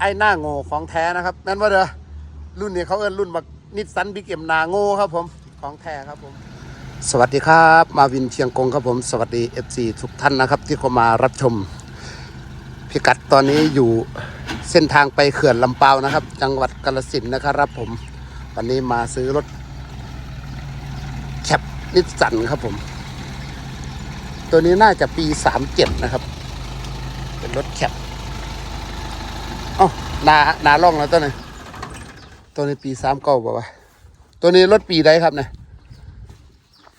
ไอ้หน้าโง่ของแท้นะครับแม่นว่าเด้อรุ่นนี้เขาเอิ้นรุ่นบักนิสสันบิ๊กเอ็มนาโง่ครับผมของแท้ครับผมสวัสดีครับ มาวินเชียงกงครับผม สวัสดี FC ทุกท่านนะครับ ที่เข้ามารับชม พิกัดตอนนี้อยู่เส้นทางไปเขื่อนลำเปานะครับ จังหวัดกาฬสินนะครับผม วันนี้มาซื้อรถแคปนิสสันครับผม ตัวนี้น่าจะปี 37 นะครับ เป็นรถแคป เอ้านานาล่องแล้วตัวนี้ตัวนี้ปีสามเก้าป่าวะตัวนี้รถปีใดครับเนี่ย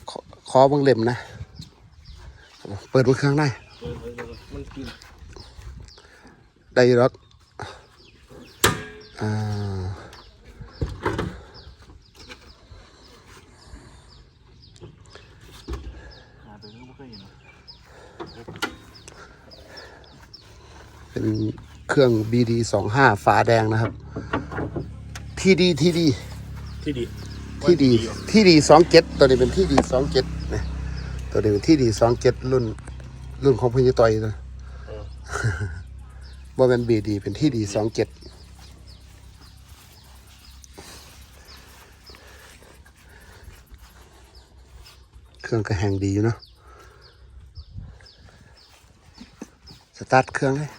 ขอขอบังเล่มนะ เปิดบนเครื่องได้ได้รถอ่าเป็น เครื่อง BD สองห้าฝาแดงนะครับ ที่ดีที่ดี ที่ดี ที่ดีที่ดีสองเจ็ดตัวนี้เป็นที่ดีสองเจ็ดนะตัวนี้เป็นที่ดีสองเจ็ดรุ่น รุ่นของพญต่อยนะบ่เป็นบีดีเป็นที่ดีสองเจ็ดเครื่องก็แห้งดีอยู่เนาะสตาร์ทเครื่องเลย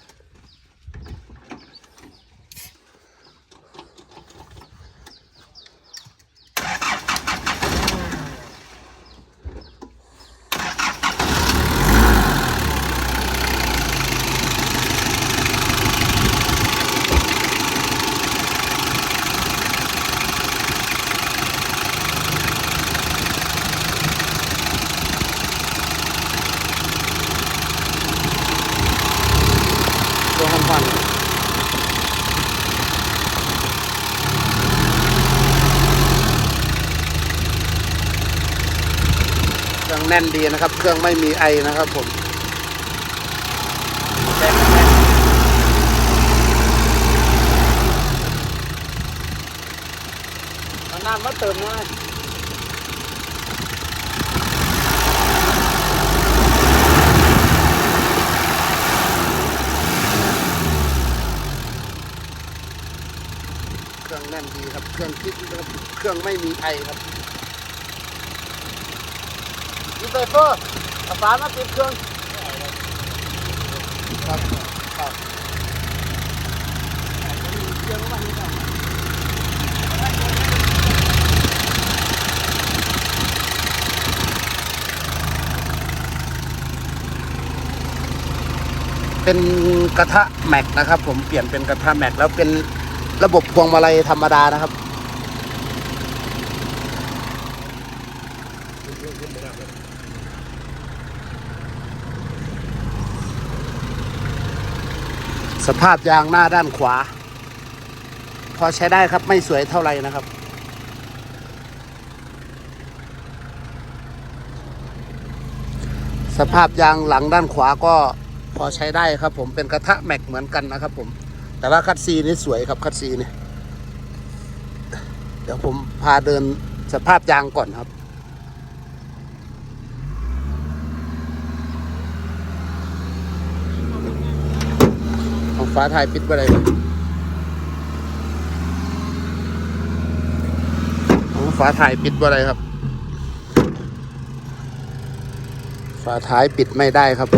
แน่นดีนะครับ เครื่องไม่มีไอนะครับผมน้ำมาเติมหน่อยเครื่องแน่นดีครับ เครื่องคิดครับ เครื่องไม่มีไอครับ ยูเตเฟอร์เอาฝามาปิดเครื่องครับครับเครื่องมันนี่ครับเป็นกระทะแม็กนะครับ ผมเปลี่ยนเป็นกระทะแม็กแล้วเป็นระบบพวงมาลัยธรรมดานะครับ สภาพยางหน้าด้านขวา พอใช้ได้ครับไม่สวยเท่าไหร่นะครับ สภาพยางหลังด้านขวาก็พอใช้ได้ครับ ผมเป็นกระทะแม็กเหมือนกันนะครับ ผม แต่ว่าคัดซีนี่สวยครับคัดซีนี่เดี๋ยวผมพาเดินสภาพยางก่อนครับ เอาฟ้าถ่ายปิดไปเลยเอาฟ้าถ่ายปิดไปเลยครับ ฝาท้ายปิดไม่ได้ครับ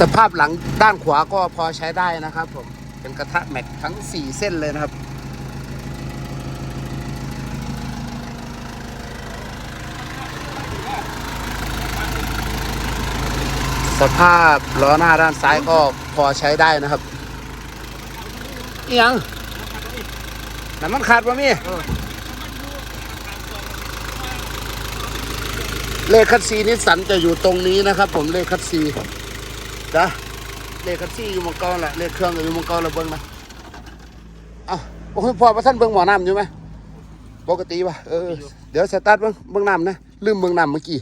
สภาพหลังด้านขวาก็พอใช้ได้นะครับผม เป็นกระทะแม็กทั้ง 4 เส้นเลยนะครับ สภาพล้อหน้าด้านซ้ายก็พอใช้ได้นะครับอิหยังน้ำมันขาดป่ะมี่เลขคัดซีนิสสันจะอยู่ตรงนี้นะครับ ผมเลขคัดซีจ้ะเลขคัดซีอยู่มังกรแหละเลขเครื่องก็อยู่มังกรละเบิ้งนะเอ้าโอ้ยพอประท่านเบิ้งหมอน้ำอยู่ไหมปกติป่ะเออเดี๋ยวสตาร์ทเบิ้งเบิ้งน้ำนะลืมเบิ้งน้ำเมื่อกี้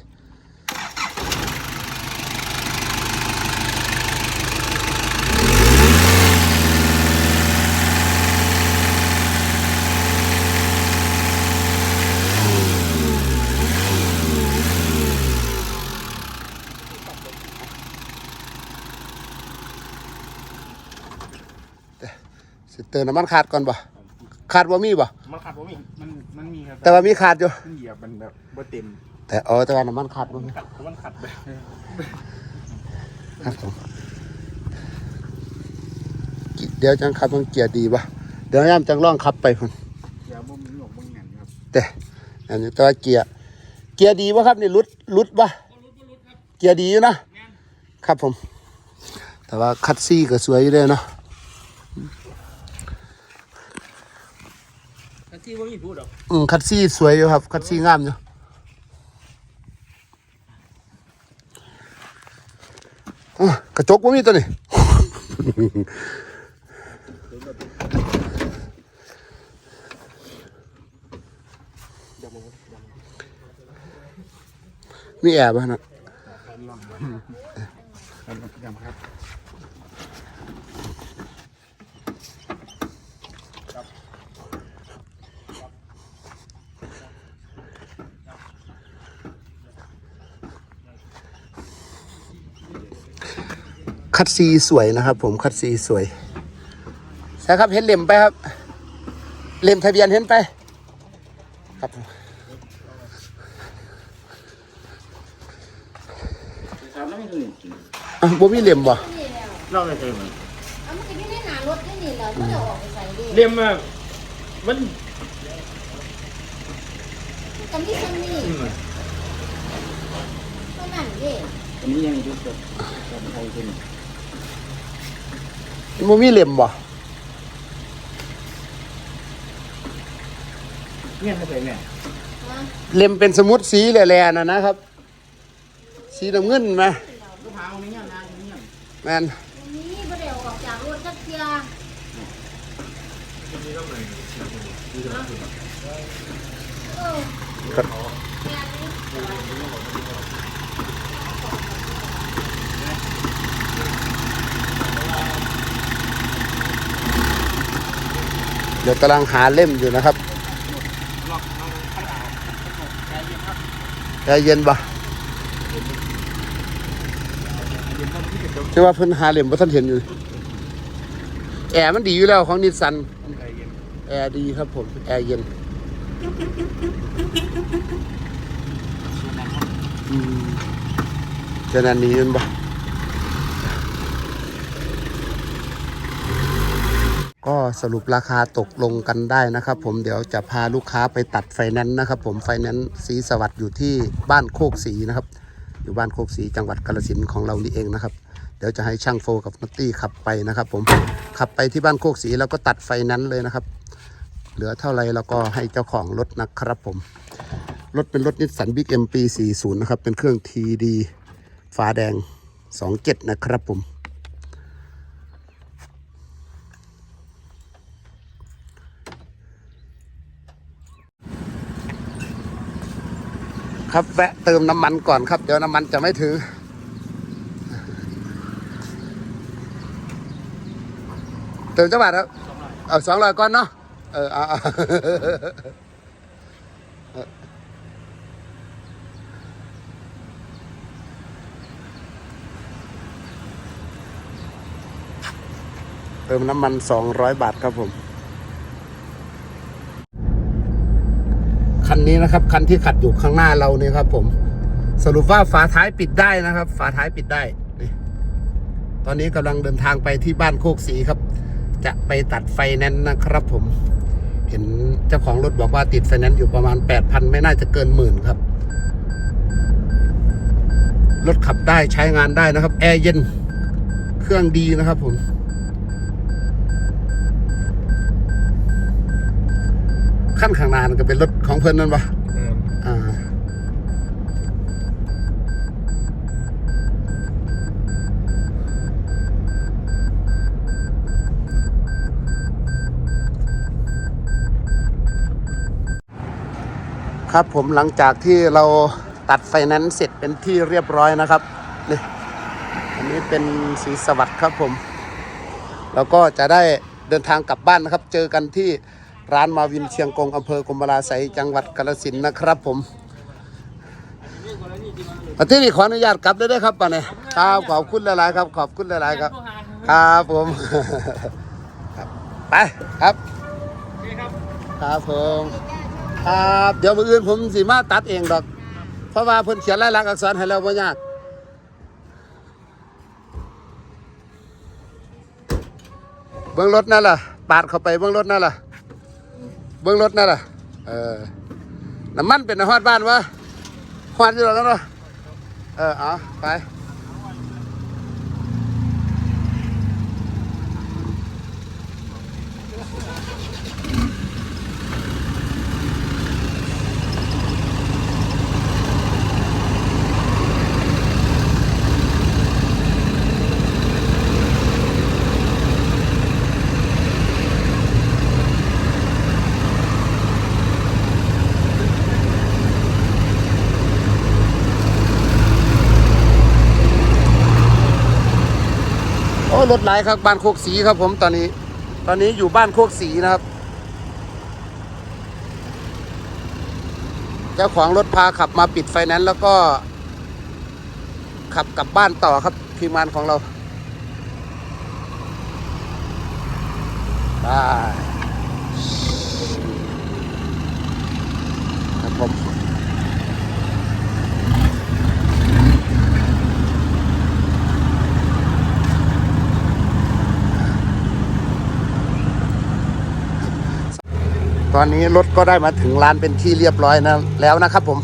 ส เติมน้ำมันขาดก่อนบ่ขาดว่ามีบ่มันขัดผมอีกมันมันมีครับแต่ว่ามีขาดอยู่มันเหยียบมันแบบบ่เต็ม แต่เออแต่ว่าน้ำมันขาดบ่มีขัดมันขัดไปครับผมเดี๋ยวจังขับมันเกียร์ดีป่ะเดี๋ยวย่ามจังล่องขับไปพุ่นเหยียบบ่มีหนวกบ่แหงนครับแต่อันนี้แตัวาเกียร์เกียร์ดีป่ะครับนี่รุดรุดป่ะเกียร์ดีอยู่นะครับผม แต่ว่าคัดซี่ก็สวยอยู่เลยเนาะ ที่ว่ามีพูดหรอกอืมคัดซี่สวยอยู่ครับ คัดซี่งามอยู่กระจกว่ามีตัวนี้มีแอบป่ะนะ ครับครับคัดซีสวยนะครับ ผมคัดซีสวยใช่ครับเห็นเล่มไปครับ เล่มทะเบียนเห็นไป ครับผมครับแล้วมีตัวนี้กินอะบ่มีเล่มบ่นี่แล้วเล่าไม่เคยเหมือนเอามันจะอยู่ในหนารถนี่นี่แหล้วก็จะออกไปใส่ดิเลี่ยมอะมันกันที่ซันนี่อืมเท่านั้นดิ อันนี้ยังยุบกับกับไทยเป็นบ่มี เล่มบ่เงี้ยเข้าไปแม่ฮะเล่มเป็นสมุดสีแหล่ๆน่ะนะครับ สีน้ำเงินไหมก็พาเอาไม่ยังนะไม่ยังแม่นวันนี้บ่ได้เอาออกจากรถจักเทียเออ ครับ แม่นี่ เดี๋ยวกำลังหาเล่มอยู่นะครับใจเย็นบ่ใช่ว่าเพิ่นหาเล่มบ่ทันเห็นอยู่ แอร์มันดีอยู่แล้วของนิสสัน แอร์ดีครับผม แอร์เย็นอืมฉะนันนี้มันบ่ ก็สรุปราคาตกลงกันได้นะครับ ผมเดี๋ยวจะพาลูกค้าไปตัดไฟแนนซ์นะครับ ผมไฟแนนซ์สีสวัสดิ์อยู่ที่บ้านโคกสีนะครับ อยู่บ้านโคกสีจังหวัดกาฬสินธุ์ของเรานี่เองนะครับ เดี๋ยวจะให้ช่างโฟกับนัตตี้ขับไปนะครับ ผมขับไปที่บ้านโคกสีแล้วก็ตัดไฟแนนซ์เลยนะครับ เหลือเท่าไรเราก็ให้เจ้าของรถนะครับผมรถเป็นรถนิสสันบิ๊กเอ็มปี40นะครับเป็นเครื่องทีดีฟ้าแดง 27 นะครับผม ครับแวะเติมน้ำมันก่อนครับ เดี๋ยวน้ำมันจะไม่ถึงเติมจังหวัดครับเอาสองร้อยก่อนเนาะเออเอาเติมน้ำมันสองร้อยบาทครับผม คั นี้นะครับ คันที่ขัดอยู่ข้างหน้าเราเนี่ยครับ ผม สรุปว่าฝาท้ายปิดได้นะครับ ฝาท้ายปิดได้นี่ตอนนี้กำลังเดินทางไปที่บ้านโคกสีครับ จะไปตัดไฟแนนซ์นะครับ ผม เห็นเจ้าของรถบอกว่าติดไฟแนนซ์อยู่ประมาณ8,000ไม่น่าจะเกินหมื่นครับรถขับได้ใช้งานได้นะครับ แอร์เย็น เครื่องดีนะครับผมขั้นข้างนานก็เป็นรถ ของเพื่อนนั่นปะอ่าครับผมหลังจากที่เราตัดไฟแนนซ์เสร็จเป็นที่เรียบร้อยนะครับนี่อันนี้เป็นสีสวัสดิ์ครับผม แล้วก็จะได้เดินทางกลับบ้านนะครับ เจอกันที่ ร้านมาวินเชียงกงอำเภอกรมราไสจังหวัดกาฬสินธุ์นะครับผมอาที่นี่ขออนุญาตกลับได้ด้วยครับป่ะเนี่ยครับขอบคุณหลายๆครับ ขอบคุณหลายๆครับ ครับผมครับไปครับครับผมครับเดี๋ยวมืออื่นผมสิมาตัดเองดอก เพราะว่าเพิ่นเขียนลายลักษณ์อักษรให้แล้วบ่ยากเบื้องรถนั่นล่ะ ปาดเข้าไปเบื้องรถนั่นล่ะ เบื้องรถนั่นล่ะเออน้ำมันเป็นน้ำฮอดบ้านวะฮอดอยู่แล้วเนาะเออเอาไป รถไหลายครับบ้านโคกสีครับผมตอนนี้ ตอนนี้อยู่บ้านโคกสีนะครับ เจ้าของรถพาขับมาปิดไฟแนนซ์แล้วก็ ขับกลับบ้านต่อครับทีมงานของเราได้ครับผม ตอนนี้รถก็ได้มาถึงร้านเป็นที่เรียบร้อยนะแล้วนะครับผม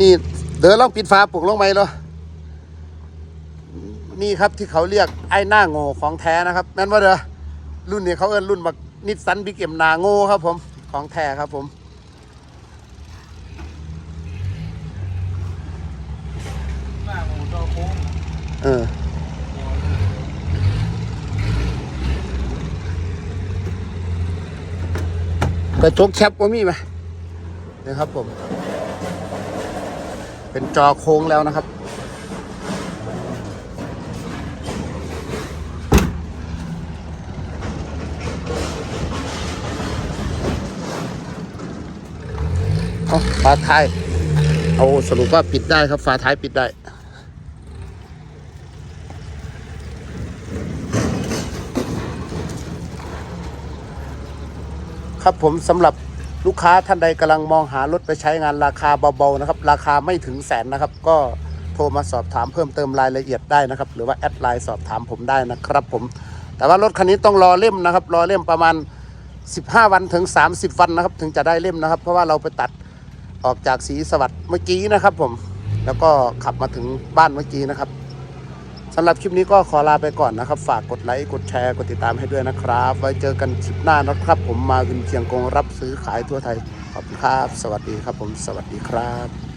นี่เดี๋ยวลองปิดฝาปลุกลงไหมเหรอนี่ครับที่เขาเรียกไอ้หน้าโง่ของแท้นะครับแม่นว่าเด้อรุ่นนี้เขาเอิ้นรุ่นแบบนิสสันบิ๊กเอ็มนาโง่ครับผมของแท้ครับผม มาหมูจอโค้ง เออ กระจกแคปว่ามีไหมนะครับผม เป็นจอโค้งแล้วนะครับ เอาฝาท้าย เอาสรุปว่าปิดได้ครับ ฝาท้ายปิดได้ ครับผมสำหรับลูกค้าท่านใดกำลังมองหารถไปใช้งานราคาเบาๆนะครับ ราคาไม่ถึงแสนนะครับ ก็โทรมาสอบถามเพิ่มเติมรายละเอียดได้นะครับ หรือว่าแอดไลน์สอบถามผมได้นะครับผม แต่ว่ารถคันนี้ต้องรอเล่มนะครับ รอเล่มประมาณ 15 วันถึง 30 วันนะครับ ถึงจะได้เล่มนะครับ เพราะว่าเราไปตัดออกจากสีสวัสดิ์เมื่อกี้นะครับ ผม แล้วก็ขับมาถึงบ้านเมื่อกี้นะครับ สำหรับคลิปนี้ก็ขอลาไปก่อนนะครับ ฝากกดไลค์กดแชร์กดติดตามให้ด้วยนะครับ ไว้เจอกันคลิปหน้านะครับ ผมมาวินเชียงกงรับซื้อขายทั่วไทยขอบคุณครับ สวัสดีครับผมสวัสดีครับ